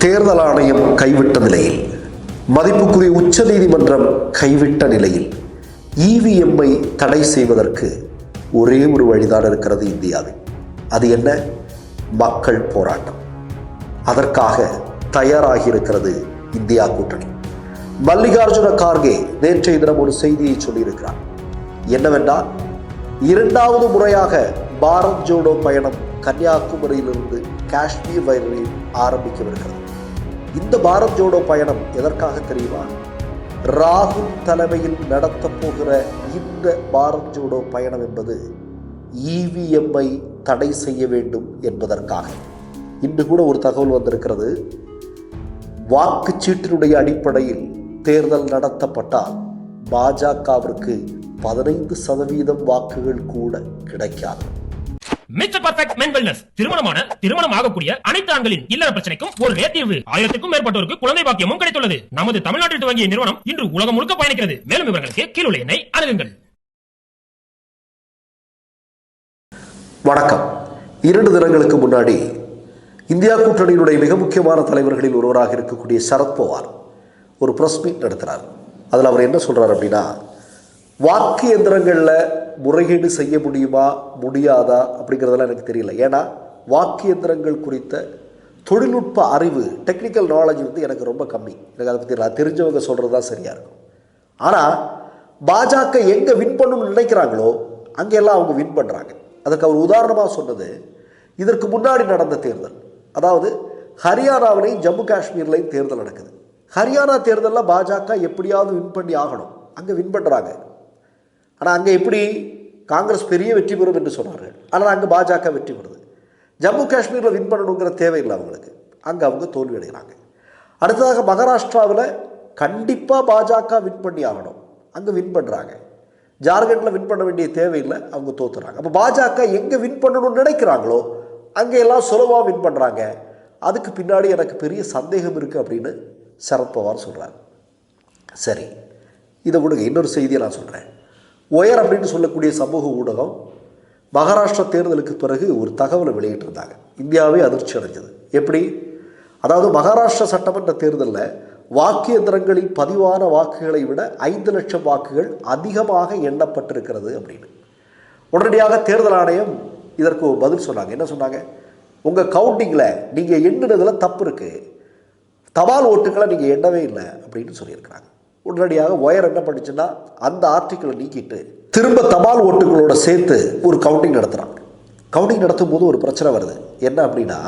தேர்தல் ஆணையம் கைவிட்ட நிலையில் மதிப்புக்குரிய உச்சநீதிமன்றம் கைவிட்ட நிலையில் இவிஎம்ஐ தடை செய்வதற்கு ஒரே ஒரு வழிதான் இருக்கிறது இந்தியாவில். அது என்ன? மக்கள் போராட்டம். அதற்காக தயாராகி இருக்கிறது இந்தியா கூட்டணி. மல்லிகார்ஜுன கார்கே நேற்றைய தினம் ஒரு செய்தியை சொல்லியிருக்கிறார். என்னவென்றால் இரண்டாவது முறையாக பாரத் ஜோடோ பயணம் கன்னியாகுமரியிலிருந்து காஷ்மீர் வரையில் ஆரம்பிக்கவிருக்கிறது. இந்த பாரத் ஜோடோ பயணம் எதற்காக தெரியுமா? ராகுல் தலைமையில் நடத்தப் போகிற இந்த பாரத் ஜோடோ பயணம் என்பது இவிஎம்ஐ தடை செய்ய வேண்டும் என்பதற்காக. இன்று கூட ஒரு தகவல் வந்திருக்கிறது. வாக்குச்சீட்டினுடைய அடிப்படையில் தேர்தல் நடத்தப்பட்டால் பாஜகவிற்கு பதினைந்து சதவீதம் வாக்குகள் கூட கிடைக்காது. மிஸ்டர் பர்ஃபெக்ட் மென் வெல்னஸ் திருமணமான திருமணம் ஆகக்கூடிய அனைத்து ஆண்களின் இல்லற பிரச்சனைக்கும் ஒரு தீர்வு. ஆயிரத்துக்கும் மேற்பட்டோருக்கு குழந்தை பாக்கியமும் கிடைத்துள்ளது. நமது தமிழ்நாட்டில் துவங்கிய நிறுவனம் இன்று உலகம் முழுக்க பயணிக்கிறது. மேலும் விவரங்களுக்கு கீழுள்ள எண்ணை அணுகுங்கள். வணக்கம். இரண்டு தினங்களுக்கு முன்னாடி இந்தியா கூட்டணியினுடைய மிக முக்கியமான தலைவர்களில் ஒருவராக இருக்கக்கூடிய சரத்பவார் ஒரு ப்ரெஸ் மீட் நடத்துகிறார் அதில் அவர் என்ன சொல்கிறார் அப்படின்னா வாக்கு எந்திரங்களில் முறைகேடு செய்ய முடியுமா முடியாதா அப்படிங்கிறதெல்லாம் எனக்கு தெரியல. ஏன்னா வாக்கு எந்திரங்கள் குறித்த தொழில்நுட்ப அறிவு டெக்னிக்கல் நாலேஜ் வந்து எனக்கு ரொம்ப கம்மி. எனக்கு அதை பற்றி நான் தெரிஞ்சவங்க சொல்கிறது தான் சரியாக இருக்கும். ஆனால் பாஜக எங்கே வின் பண்ணணும்னு நினைக்கிறாங்களோ அங்கெல்லாம் அவங்க வின் பண்ணுறாங்க அதுக்கு அவர் உதாரணமாக சொன்னது இதற்கு முன்னாடி நடந்த தேர்தல். அதாவது ஹரியானாவிலையும் ஜம்மு காஷ்மீர்லையும் தேர்தல் நடக்குது. ஹரியானா தேர்தலில் பாஜக எப்படியாவது வின் பண்ணி ஆகணும். அங்கே வின் பண்ணுறாங்க ஆனால் அங்கே எப்படி காங்கிரஸ் பெரிய வெற்றி பெறும் என்று சொன்னார்கள். ஆனால் அங்கே பாஜக வெற்றி பெறுது. ஜம்மு காஷ்மீரில் வின் பண்ணணுங்கிற தேவையில்லை அவங்களுக்கு. அங்கே அவங்க தோல்வி அடைகிறாங்க. அடுத்ததாக மகாராஷ்டிராவில் கண்டிப்பாக பாஜக வின் பண்ணி ஆகணும். அங்கே வின் பண்ணுறாங்க ஜார்க்கண்டில் வின் பண்ண வேண்டிய தேவையில்லை அவங்க தோத்துறாங்க. அப்போ பாஜக எங்கே வின் பண்ணணும்னு நினைக்கிறாங்களோ அங்கே எல்லாம் சுலபமாக வின் பண்ணுறாங்க அதுக்கு பின்னாடி எனக்கு பெரிய சந்தேகம் இருக்குது அப்படின்னு சரத்பவார் சொல்கிறார் சரி இதை விடுங்க இன்னொரு செய்தியை நான் சொல்கிறேன் ஒயர் அப்படின்னு சொல்லக்கூடிய சமூக ஊடகம் மகாராஷ்டிரா தேர்தலுக்கு பிறகு ஒரு தகவலை வெளியிட்டிருந்தாங்க. இந்தியாவே அதிர்ச்சி அடைஞ்சது. எப்படி? அதாவது மகாராஷ்டிரா சட்டமன்ற தேர்தலில் வாக்கு எந்திரங்களில் பதிவான வாக்குகளை விட ஐந்து லட்சம் வாக்குகள் அதிகமாக எண்ணப்பட்டிருக்கிறது அப்படின்னு. உடனடியாக தேர்தல் ஆணையம் இதற்கு ஒரு பதில் சொன்னாங்க. என்ன சொன்னாங்க? உங்கள் கவுண்டிங்கில் நீங்கள் எண்ணினதில் தப்பு இருக்குது தபால் ஓட்டுக்களை நீங்கள் எண்ணவே இல்லை அப்படின்னு சொல்லியிருக்கிறாங்க. உடனடியாக ஒயர் என்ன பண்ணுச்சுன்னா அந்த ஆர்டிக்கிளை நீக்கிட்டு திரும்ப தபால் ஓட்டுகளோட சேர்த்து ஒரு கவுண்டிங் நடத்துகிறாங்க கவுண்டிங் நடத்தும் போது ஒரு பிரச்சனை வருது. என்ன அப்படின்னா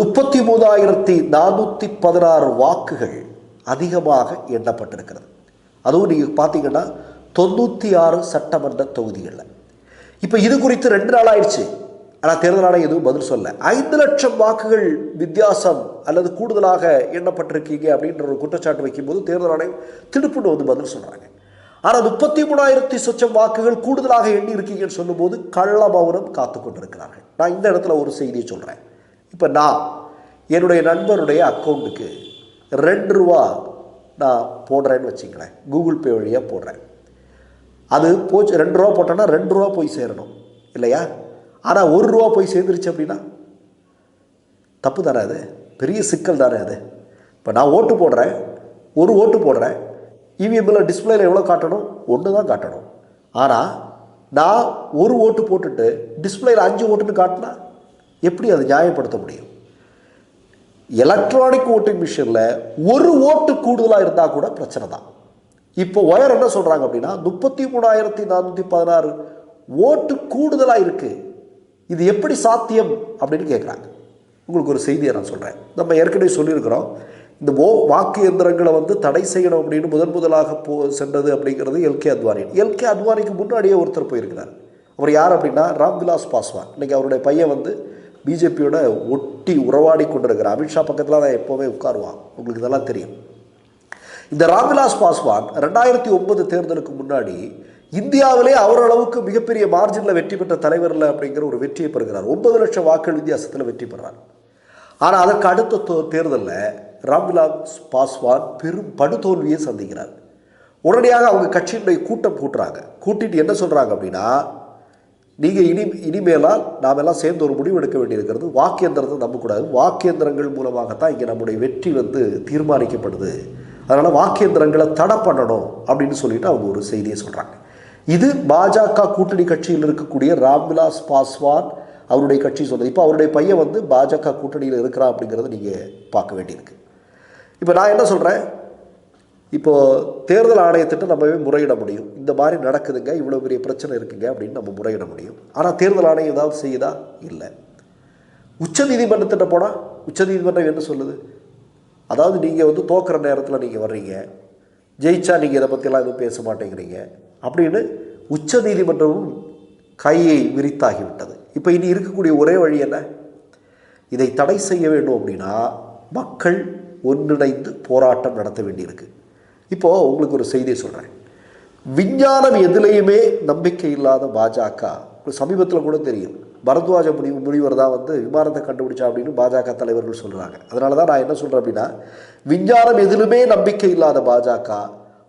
முப்பத்தி மூணாயிரத்தி நானூற்றி பதினாறு வாக்குகள் அதிகமாக எண்ணப்பட்டிருக்கிறது. அதுவும் நீங்கள் பார்த்தீங்கன்னா தொண்ணூற்றி ஆறு சட்டமன்ற தொகுதிகளில். இப்போ இது குறித்து ரெண்டு நாள் ஆயிடுச்சு. ஆனால் தேர்தல் ஆணையம் எதுவும் பதில் சொல்ல ஐந்து லட்சம் வாக்குகள் வித்தியாசம் அல்லது கூடுதலாக எண்ணப்பட்டிருக்கீங்க அப்படின்ற ஒரு குற்றச்சாட்டு வைக்கும்போது தேர்தல் ஆணையம் திடுப்புன்னு வந்து பதில் சொல்கிறாங்க ஆனால் முப்பத்தி மூணாயிரத்தி சொச்சம் வாக்குகள் கூடுதலாக எண்ணி இருக்கீங்கன்னு சொல்லும்போது கள்ள மௌனம் காத்து கொண்டிருக்கிறார்கள். நான் இந்த இடத்துல ஒரு செய்தியை சொல்கிறேன் இப்போ நான் என்னுடைய நண்பருடைய அக்கௌண்ட்டுக்கு ரெண்டு ரூபா நான் போடுறேன்னு வச்சுங்களேன். கூகுள் பே வழியாக போடுறேன். அது போச்சு ரெண்டு ரூபா போட்டோன்னா ரெண்டு ரூபா போய் சேரணும். இல்லையா? ஆனால் ஒரு ரூபா போய் சேர்ந்துருச்சு அப்படின்னா? தப்பு தானே அது? பெரிய சிக்கல் தானே அது? இப்போ நான் ஓட்டு போடுறேன் ஒரு ஓட்டு போடுறேன் இவிஎம்மில் டிஸ்பிளேயில் எவ்வளோ காட்டணும்? ஒன்று தான் காட்டணும். ஆனால் நான் ஒரு ஓட்டு போட்டுட்டு டிஸ்பிளேயில் அஞ்சு ஓட்டுன்னு காட்டினா எப்படி அதை நியாயப்படுத்த முடியும்? எலக்ட்ரானிக் ஓட்டிங் மிஷினில் ஒரு ஓட்டு கூடுதலாக இருந்தால் கூட பிரச்சனை தான். இப்போ ஒயர் என்ன சொல்கிறாங்க அப்படின்னா முப்பத்தி மூணாயிரத்தி நானூற்றி பதினாறு ஓட்டு கூடுதலாக இருக்குது இது எப்படி சாத்தியம் அப்படின்னு கேட்குறாங்க உங்களுக்கு ஒரு செய்தியை நான் சொல்கிறேன் நம்ம ஏற்கனவே சொல்லியிருக்கிறோம் இந்த ஓ வாக்கு எந்திரங்களை வந்து தடை செய்யணும் அப்படின்னு முதன் முதலாக போ சென்றது அப்படிங்கிறது எல்கே அத்வானி எல்கே அத்வானிக்கு முன்னாடியே ஒருத்தர் போயிருக்கிறார். அவர் யார் அப்படின்னா ராம்விலாஸ் பாஸ்வான். இன்றைக்கி அவருடைய பையன் வந்து பிஜேபியோட ஒட்டி உறவாடி கொண்டிருக்கிற அமித்ஷா பக்கத்தில் தான் எப்போவுமே உட்காருவான். உங்களுக்கு இதெல்லாம் தெரியும். இந்த ராம்விலாஸ் பாஸ்வான் ரெண்டாயிரத்தி ஒன்பது தேர்தலுக்கு முன்னாடி இந்தியாவிலே அவரளவுக்கு மிகப்பெரிய மார்ஜினில் வெற்றி பெற்ற தலைவரில் அப்படிங்கிற ஒரு வெற்றியை பெறுகிறார். ஒன்பது லட்சம் வாக்குகள் வித்தியாசத்தில் வெற்றி பெறார். ஆனால் அதற்கு அடுத்த தேர்தலில் ராம்விலாஸ் பாஸ்வான் பெரும் படுதோல்வியை சந்திக்கிறார். உடனடியாக அவங்க கட்சியினுடைய கூட்டம் கூட்டுறாங்க. கூட்டிட்டு என்ன சொல்கிறாங்க அப்படின்னா நீங்கள் இனி இனிமேலால் நாம் எல்லாம் சேர்ந்து ஒரு முடிவு எடுக்க வேண்டியிருக்கிறது. வாக்கியந்திரத்தை நம்பக்கூடாது. வாக்கியந்திரங்கள் மூலமாகத்தான் இங்கே நம்முடைய வெற்றி வந்து தீர்மானிக்கப்படுது. அதனால் வாக்கேந்திரங்களை தடை பண்ணணும் அப்படின்னு சொல்லிட்டு அவங்க ஒரு செய்தியை சொல்கிறாங்க இது பாஜக கூட்டணி கட்சியில் இருக்கக்கூடிய ராம்விலாஸ் பாஸ்வான் அவருடைய கட்சி சொன்னது இப்போ அவருடைய பையன் வந்து பாஜக கூட்டணியில் இருக்கிறா அப்படிங்கிறத நீங்கள் பார்க்க வேண்டியிருக்கு. இப்போ நான் என்ன சொல்கிறேன் இப்போ தேர்தல் ஆணையத்திட்ட நம்மவே முறையிட முடியும். இந்த மாதிரி நடக்குதுங்க இவ்வளோ பெரிய பிரச்சனை இருக்குங்க அப்படின்னு நம்ம முறையிட முடியும். ஆனால் தேர்தல் ஆணையம் ஏதாவது செய்யுதா? இல்லை. உச்சநீதிமன்றத்திட்ட போனால் உச்சநீதிமன்றம் என்ன சொல்லுது? அதாவது நீங்கள் வந்து தோக்குற நேரத்தில் நீங்கள் வர்றீங்க. ஜெயிச்சா நீங்கள் இதை பற்றிலாம் எதுவும் பேச மாட்டேங்கிறீங்க. அப்படின்னு உச்சநீதிமன்றமும் கையை விரித்தாகிவிட்டது. இப்போ இனி இருக்கக்கூடிய ஒரே வழி என்ன? இதை தடை செய்ய வேண்டும் அப்படின்னா மக்கள் ஒன்றிணைந்து போராட்டம் நடத்த வேண்டியிருக்கு. இப்போது உங்களுக்கு ஒரு செய்தியை சொல்கிறேன் விஞ்ஞானம் எதுலேயுமே நம்பிக்கை இல்லாத பாஜக சமீபத்தில் கூட தெரியும். பரத்வாஜ முனி முனிவர் தான் வந்து விமானத்தை கண்டுபிடிச்சா அப்படின்னு பாஜக தலைவர்கள் சொல்கிறாங்க அதனால தான் நான் என்ன சொல்கிறேன் அப்படின்னா விஞ்ஞானம் எதிலுமே நம்பிக்கை இல்லாத பாஜக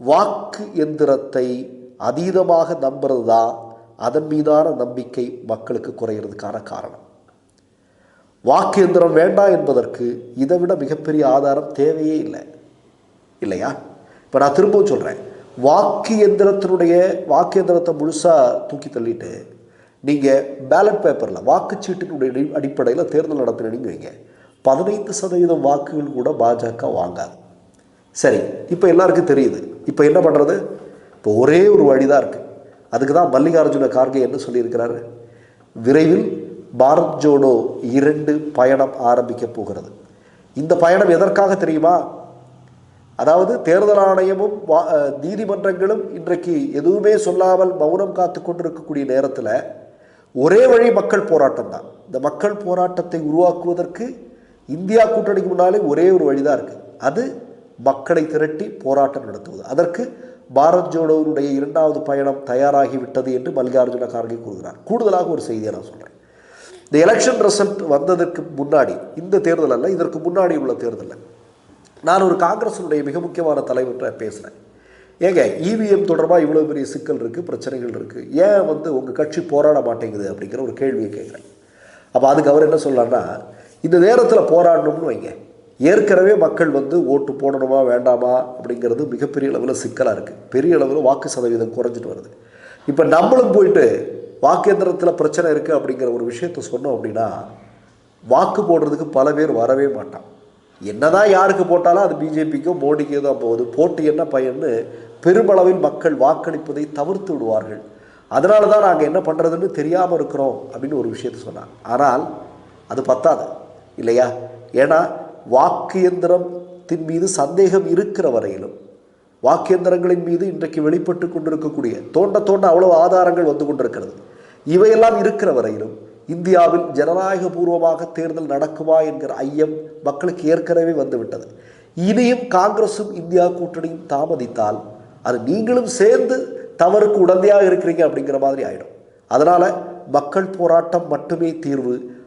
வாக்கு எந்திரத்தை அதீதமாக நம்புறது தான் அதன் மீதான நம்பிக்கை மக்களுக்கு குறையிறதுக்கான காரணம். வாக்கு எந்திரம் வேண்டாம் என்பதற்கு இதை விட மிகப்பெரிய ஆதாரம் தேவையே இல்லை. இல்லையா? இப்போ நான் திரும்பவும் சொல்கிறேன் வாக்கு எந்திரத்தினுடைய வாக்கு எந்திரத்தை முழுசாக தூக்கி தள்ளிட்டு நீங்கள் பேலட் பேப்பரில் வாக்குச்சீட்டினுடைய அடிப்படையில் தேர்தல் நடத்தினீங்க வைங்க பதினைந்து சதவீதம் வாக்குகள் கூட பாஜக வாங்காது. சரி இப்போ எல்லாருக்கும் தெரியுது. இப்போ என்ன பண்ணுறது இப்போ ஒரே ஒரு வழி தான் இருக்குது அதுக்கு தான் மல்லிகார்ஜுன கார்கே என்ன சொல்லியிருக்கிறாரு? விரைவில் பாரத் ஜோடோ இரண்டு பயணம் ஆரம்பிக்க போகிறது. இந்த பயணம் எதற்காக தெரியுமா? அதாவது தேர்தல் ஆணையமும் வா- நீதிமன்றங்களும் இன்றைக்கு எதுவுமே சொல்லாமல் மௌனம் காத்து கொண்டிருக்கக்கூடிய நேரத்தில் ஒரே வழி மக்கள் போராட்டம் தான். இந்த மக்கள் போராட்டத்தை உருவாக்குவதற்கு இந்தியா கூட்டணிக்கு முன்னாலே ஒரே ஒரு வழி தான் இருக்குது அது மக்களை திரட்டி போராட்டம் நடத்துவது. அதற்கு பாரத் ஜோடோவினுடைய இரண்டாவது பயணம் தயாராகிவிட்டது என்று மல்லிகார்ஜுன கார்கே கூறுகிறார். கூடுதலாக ஒரு செய்தியை நான் சொல்கிறேன் இந்த எலெக்ஷன் ரிசல்ட் வந்ததற்கு முன்னாடி இந்த தேர்தல் அல்ல இதற்கு முன்னாடி உள்ள தேர்தலில் நான் ஒரு காங்கிரஸினுடைய மிக முக்கியமான தலைவர்கிட்ட பேசுகிறேன் ஏங்க இவிஎம் தொடர்பாக இவ்வளோ பெரிய சிக்கல் இருக்குது பிரச்சனைகள் இருக்குது ஏன் வந்து உங்கள் கட்சி போராட மாட்டேங்குது அப்படிங்கிற ஒரு கேள்வியை கேட்குறேன். அப்போ அதுக்கு அவர் என்ன சொல்லலான்னா இந்த நேரத்தில் போராடணும்னு வைங்க. ஏற்கனவே மக்கள் வந்து ஓட்டு போடணுமா வேண்டாமா அப்படிங்கிறது மிகப்பெரிய அளவில் சிக்கலாக இருக்குது பெரிய அளவில் வாக்கு சதவீதம் குறைஞ்சிட்டு வருது. இப்போ நம்மளும் போயிட்டு வாக்கேந்திரத்தில் பிரச்சனை இருக்குது அப்படிங்கிற ஒரு விஷயத்த சொன்னோம் அப்படின்னா வாக்கு போடுறதுக்கு பல பேர் வரவே மாட்டான் என்னதான் யாருக்கு போட்டாலும் அது பிஜேபிக்கோ மோடிக்கோ தான் போகுது. போட்டு என்ன பயன்னு பெருமளவில் மக்கள் வாக்களிப்பதை தவிர்த்து விடுவார்கள். அதனால தான் நாங்கள் என்ன பண்ணுறதுன்னு தெரியாமல் இருக்கிறோம் அப்படின்னு ஒரு விஷயத்த சொன்னாங்க. ஆனால் அது பத்தாது. இல்லையா? ஏன்னா வாக்கு இயந்திரத்தின் மீது சந்தேகம் இருக்கிற வரையிலும் வாக்கேந்திரங்களின் மீது இன்றைக்கு வெளிப்பட்டு கொண்டிருக்கக்கூடிய தோண்ட தோண்ட அவ்வளவு ஆதாரங்கள் வந்து கொண்டிருக்கிறது. இவையெல்லாம் இருக்கிற வரையிலும் இந்தியாவில் ஜனநாயக பூர்வமாக தேர்தல் நடக்குமா என்கிற ஐயம் மக்களுக்கு ஏற்கனவே வந்துவிட்டது. இனியும் காங்கிரசும் இந்தியா கூட்டணியும் தாமதித்தால் அது நீங்களும் சேர்ந்து தவறுக்கு உடந்தையாக இருக்கிறீங்க அப்படிங்கிற மாதிரி ஆயிடும். அதனால மக்கள் போராட்டம் மட்டுமே தீர்வு